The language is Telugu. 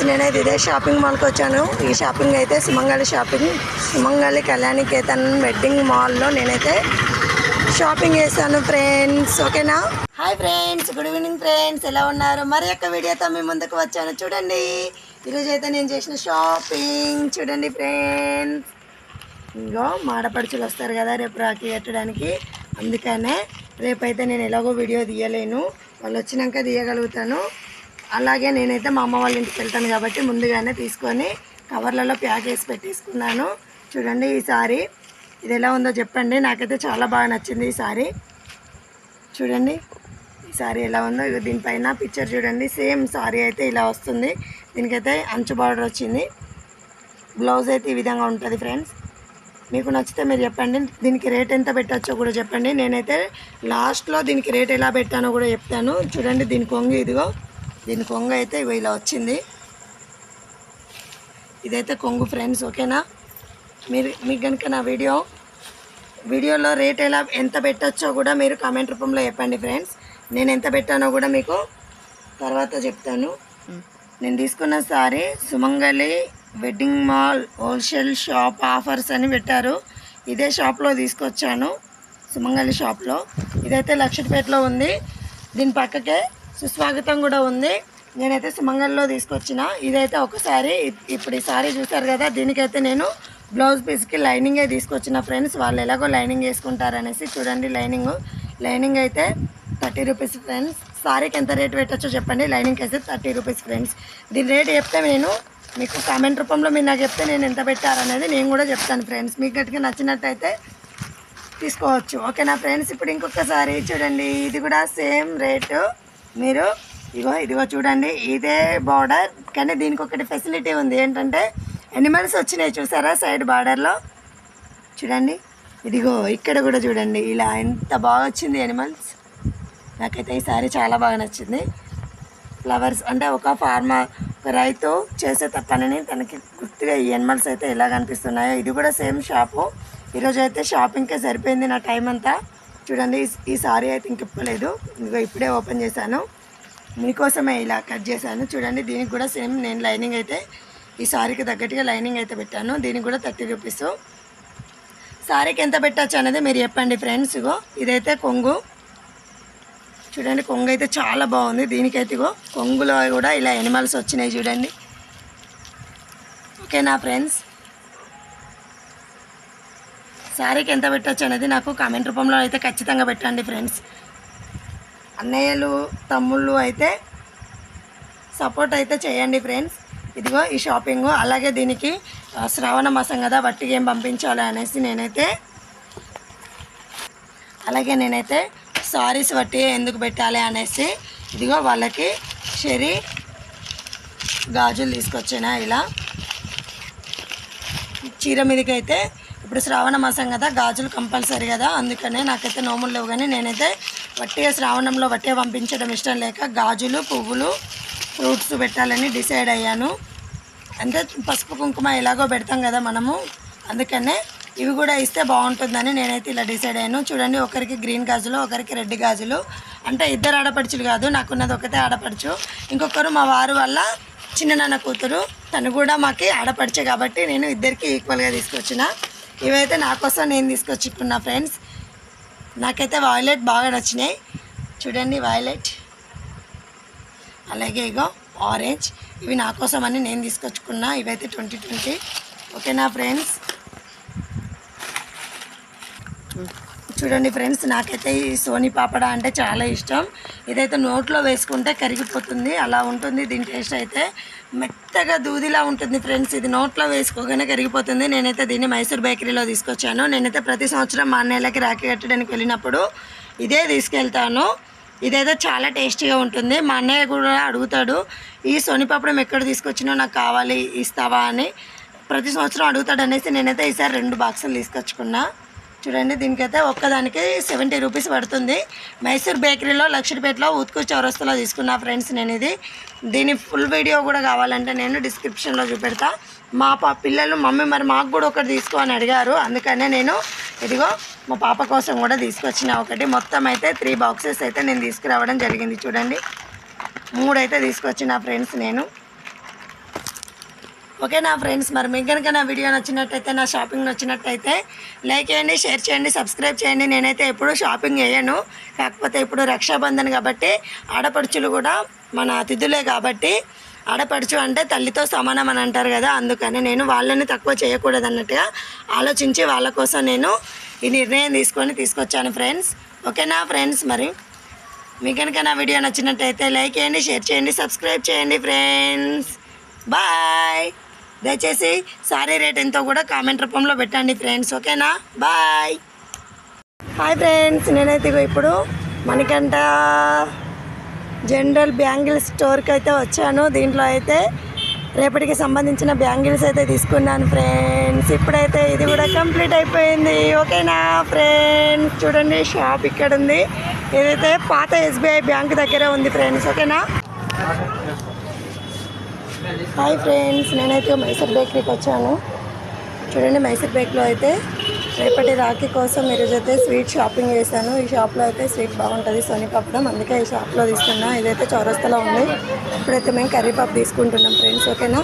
ఫ్రెండ్స్ నేనైతే ఇదే షాపింగ్ మాల్కి వచ్చాను. ఈ షాపింగ్ అయితే సుమంగళి షాపింగ్ సుమంగళి కళ్యాణి కేతన్ వెడ్డింగ్ మాల్లో నేనైతే షాపింగ్ చేశాను ఫ్రెండ్స్ ఓకేనా hi friends good evening friends ఎలా ఉన్నారు? మరి యొక్క వీడియోతో మీ ముందుకు వచ్చాను. చూడండి. ఈరోజు అయితే నేను చేసిన షాపింగ్ చూడండి ఫ్రెండ్స్ ఇంకో మాడపడుచులు వస్తారు కదా రేపు రాఖీ కట్టడానికి. అందుకనే రేపైతే నేను ఎలాగో వీడియో తీయలేను. వాళ్ళు వచ్చినాక తీయగలుగుతాను. అలాగే నేనైతే మా అమ్మ వాళ్ళ ఇంటికి వెళ్తాను కాబట్టి ముందుగానే తీసుకొని కవర్లలో ప్యాక్ చేసి పెట్టేసుకున్నాను. చూడండి ఈ సారీ. ఇది ఎలా ఉందో చెప్పండి. నాకైతే చాలా బాగా నచ్చింది ఈ సారీ. చూడండి. ఈ సారీ ఎలా ఉందో ఇగో దీనిపైన పిక్చర్ చూడండి. సేమ్ సారీ అయితే ఇలా వస్తుంది. దీనికైతే అంచు బార్డర్ వచ్చింది. బ్లౌజ్ అయితే ఈ విధంగా ఉంటుంది ఫ్రెండ్స్. మీకు నచ్చితే మీరు చెప్పండి. దీనికి రేట్ ఎంత పెట్టచ్చో కూడా చెప్పండి. నేనైతే లాస్ట్లో దీనికి రేట్ ఎలా పెట్టానో కూడా చెప్తాను. చూడండి దీని కొంగు ఇదిగో. దీని కొంగు అయితే ఇవి ఇలా వచ్చింది. ఇదైతే కొంగు ఫ్రెండ్స్ ఓకేనా? మీరు మీకు కనుక నా వీడియో వీడియోలో రేట్ ఎలా ఎంత పెట్టచ్చో కూడా మీరు కామెంట్ రూపంలో చెప్పండి ఫ్రెండ్స్. నేను ఎంత పెట్టానో కూడా మీకు తర్వాత చెప్తాను. నేను తీసుకున్న sari Sumangali wedding mall wholesale shop offers అని పెట్టారు. ఇదే షాప్లో తీసుకొచ్చాను సుమంగళి షాప్లో. ఇదైతే లక్షపేటలో ఉంది. దీని పక్కకే సుస్వాగతం కూడా ఉంది. నేనైతే సుమంగల్లో తీసుకొచ్చిన. ఇదైతే ఒకసారి ఇప్పుడు ఈ సారీ చూసారు కదా దీనికైతే నేను బ్లౌజ్ పీస్కి లైనింగే తీసుకొచ్చిన ఫ్రెండ్స్. వాళ్ళు ఎలాగో లైనింగ్ వేసుకుంటారనేసి చూడండి లైనింగ్. లైనింగ్ అయితే థర్టీ రూపీస్ ఫ్రెండ్స్. సారీకి ఎంత రేట్ పెట్టచ్చో చెప్పండి. లైనింగ్కి అయితే థర్టీ రూపీస్ ఫ్రెండ్స్. దీని రేట్ చెప్తే నేను మీకు కామెంట్ రూపంలో మీరు నాకు చెప్తే నేను ఎంత పెట్టారనేది నేను కూడా చెప్తాను ఫ్రెండ్స్. మీకు గట్టిగా నచ్చినట్టయితే తీసుకోవచ్చు. ఓకేనా ఫ్రెండ్స్? ఇప్పుడు ఇంకొకసారి చూడండి. ఇది కూడా సేమ్ రేటు. మీరు ఇగో ఇదిగో చూడండి ఇదే బార్డర్ కానీ దీనికి ఒకటి ఫెసిలిటీ ఉంది. ఏంటంటే ఎనిమల్స్ వచ్చినాయి చూసారా సైడ్ బార్డర్లో చూడండి ఇదిగో ఇక్కడ కూడా చూడండి ఇలా ఎంత బాగా వచ్చింది ఎనిమల్స్ నాకైతే ఈ సారీ చాలా బాగా నచ్చింది. ఫ్లవర్స్ అంటే ఒక ఫార్మర్ ఒక రైతు చేసే పనిని తనకి గుర్తుగా ఈ ఎనిమల్స్ అయితే ఎలా కనిపిస్తున్నాయో ఇది కూడా సేమ్ షాపు ఈరోజు అయితే షాపింగ్కే సరిపోయింది నా టైం అంతా. చూడండి ఈ- సారీ అయితే ఇంక ఇప్పలేదు ఇప్పుడే ఓపెన్ చేశాను. మీకోసమే ఇలా కట్ చేశాను. చూడండి దీనికి కూడా సేమ్ నేను లైనింగ్ అయితే ఈ సారీకి తగ్గట్టుగా లైనింగ్ అయితే పెట్టాను. దీనికి కూడా థర్టీ రూపీస్. సారీకి ఎంత పెట్టచ్చు అనేది మీరు చెప్పండి ఫ్రెండ్స్ ఇగో. ఇదైతే కొంగు. చూడండి కొంగు అయితే చాలా బాగుంది. దీనికైతే ఇగో కొంగులో కూడా ఇలా ఎనిమల్స్ వచ్చినాయి చూడండి. ఓకేనా ఫ్రెండ్స్? శారీకి ఎంత పెట్టచ్చు అనేది నాకు కామెంట్ రూపంలో అయితే ఖచ్చితంగా పెట్టండి ఫ్రెండ్స్ అన్నయ్యలు తమ్ముళ్ళు అయితే సపోర్ట్ అయితే చేయండి ఫ్రెండ్స్ ఇదిగో ఈ షాపింగ్ అలాగే దీనికి శ్రావణ మాసం కదా వట్టిగా ఏం పంపించాలి అనేసి నేనైతే అలాగే నేనైతే సారీస్ బట్టి ఎందుకు పెట్టాలి అనేసి ఇదిగో వాళ్ళకి షరీ గాజులు తీసుకొచ్చాను ఇలా. చీర మీదకి అయితే ఇప్పుడు శ్రావణ మాసం కదా గాజులు కంపల్సరీ కదా అందుకనే నాకైతే నోములు లేవు కానీ నేనైతే వట్టిగా శ్రావణంలో వట్టిగా పంపించడం ఇష్టం లేక గాజులు పువ్వులు ఫ్రూట్స్ పెట్టాలని డిసైడ్ అయ్యాను. అంటే పసుపు కుంకుమ ఎలాగో పెడతాం కదా మనము అందుకనే ఇవి కూడా ఇస్తే బాగుంటుందని నేనైతే ఇలా డిసైడ్ అయ్యాను. చూడండి ఒకరికి గ్రీన్ గాజులు ఒకరికి రెడ్ గాజులు. అంటే ఇద్దరు ఆడపడుచులు కాదు నాకున్నది ఒకతే ఆడపడుచు. ఇంకొకరు మా వారు వల్ల చిన్న నాన్న కూతురు తను కూడా మాకి ఆడపడిచే కాబట్టి నేను ఇద్దరికి ఈక్వల్గా తీసుకొచ్చిన. ఇవైతే నా కోసం నేను తీసుకొచ్చుకున్నా ఫ్రెండ్స్ నాకైతే వాయిలెట్ బాగా నచ్చినాయి. చూడండి వాయిలెట్ అలాగే ఇగో ఆరెంజ్ ఇవి నా కోసం అని నేను తీసుకొచ్చుకున్నా. ఇవైతే ట్వంటీ ట్వంటీ ఓకేనా ఫ్రెండ్స్ చూడండి ఫ్రెండ్స్ నాకైతే ఈ సోనీ పాపడ అంటే చాలా ఇష్టం. ఇదైతే నోట్లో వేసుకుంటే కరిగిపోతుంది అలా ఉంటుంది దీని టేస్ట్ అయితే. మెత్తగా దూదిలా ఉంటుంది ఫ్రెండ్స్ ఇది నోట్లో వేసుకోగానే కరిగిపోతుంది. నేనైతే దీన్ని మైసూర్ బేకరీలో తీసుకొచ్చాను. నేనైతే ప్రతి సంవత్సరం మా అన్నయ్యలకి రాఖీ కట్టడానికి వెళ్ళినప్పుడు ఇదే తీసుకెళ్తాను. ఇదైతే చాలా టేస్టీగా ఉంటుంది. మా అన్నయ్య కూడా అడుగుతాడు ఈ సోనిపాపడం ఎక్కడ తీసుకొచ్చినా నాకు కావాలి ఇస్తావా? అని. ప్రతి సంవత్సరం అడుగుతాడు అనేసి నేనైతే ఈసారి రెండు బాక్సులు తీసుకొచ్చుకున్నా. చూడండి దీనికైతే ఒక్కదానికి సెవెంటీ రూపీస్ పడుతుంది. మైసూర్ బేకరీలో లక్షడిపేటలో ఉత్కూర్ చౌరస్తులో తీసుకున్నా ఫ్రెండ్స్ నేను ఇది దీని ఫుల్ వీడియో కూడా కావాలంటే నేను డిస్క్రిప్షన్లో చూపెడతా. మా పా పిల్లలు మమ్మీ మరి మాకు కూడా ఒకటి తీసుకో అని అడిగారు. అందుకనే నేను ఇదిగో మా పాప కోసం కూడా తీసుకొచ్చిన ఒకటి. మొత్తం అయితే త్రీ బాక్సెస్ అయితే నేను తీసుకురావడం జరిగింది. చూడండి మూడు అయితే తీసుకొచ్చిన ఫ్రెండ్స్ నేను. ఓకేనా ఫ్రెండ్స్ మరి మీకు కనుక నా వీడియో నచ్చినట్టయితే నా షాపింగ్ నచ్చినట్టయితే లైక్ చేయండి షేర్ చేయండి సబ్స్క్రైబ్ చేయండి. నేనైతే ఎప్పుడూ షాపింగ్ చేయను. కాకపోతే ఇప్పుడు రక్షాబంధన్ కాబట్టి ఆడపడుచులు కూడా మన అతిథులే కాబట్టి ఆడపడుచు అంటే తల్లితో సమానం అని అంటారు కదా అందుకని నేను వాళ్ళని తక్కువ చేయకూడదు అన్నట్టుగా ఆలోచించి వాళ్ళ కోసం నేను ఈ నిర్ణయం తీసుకొని తీసుకొచ్చాను ఫ్రెండ్స్. ఓకేనా ఫ్రెండ్స్ మరి మీకు కనుక నా వీడియో నచ్చినట్టయితే లైక్ చేయండి షేర్ చేయండి సబ్స్క్రైబ్ చేయండి ఫ్రెండ్స్. బాయ్! దయచేసి సారీ రేట్ ఎంతో కూడా కామెంట్ రూపంలో పెట్టండి ఫ్రెండ్స్ ఓకేనా? బాయ్! హాయ్ ఫ్రెండ్స్ నేనైతే ఇప్పుడు మనకంట జనరల్ బ్యాంగిల్ స్టోర్కి అయితే వచ్చాను. దీంట్లో అయితే రేపటికి సంబంధించిన బ్యాంగిల్స్ అయితే తీసుకున్నాను ఫ్రెండ్స్. ఇప్పుడైతే ఇది కూడా కంప్లీట్ అయిపోయింది ఓకేనా ఫ్రెండ్స్? చూడండి షాప్ ఇక్కడ ఉంది ఇదైతే పాత ఎస్బీఐ బ్యాంక్ దగ్గర ఉంది ఫ్రెండ్స్ ఓకేనా? హాయ్ ఫ్రెండ్స్ నేనైతే మైసూర్ బేకరీకి వచ్చాను. చూడండి మైసూర్ బేక్లో అయితే రేపటి రాఖీ కోసం ఈరోజు అయితే స్వీట్ షాపింగ్ చేశాను. ఈ షాప్లో అయితే స్వీట్ బాగుంటుంది సోనిపాపడం అందుకే ఈ షాప్లో తీసుకున్నా. ఇదైతే చౌరస్తలో ఉంది. ఇప్పుడైతే మేము కర్రీ పప్పు తీసుకుంటున్నాం ఫ్రెండ్స్ ఓకేనా?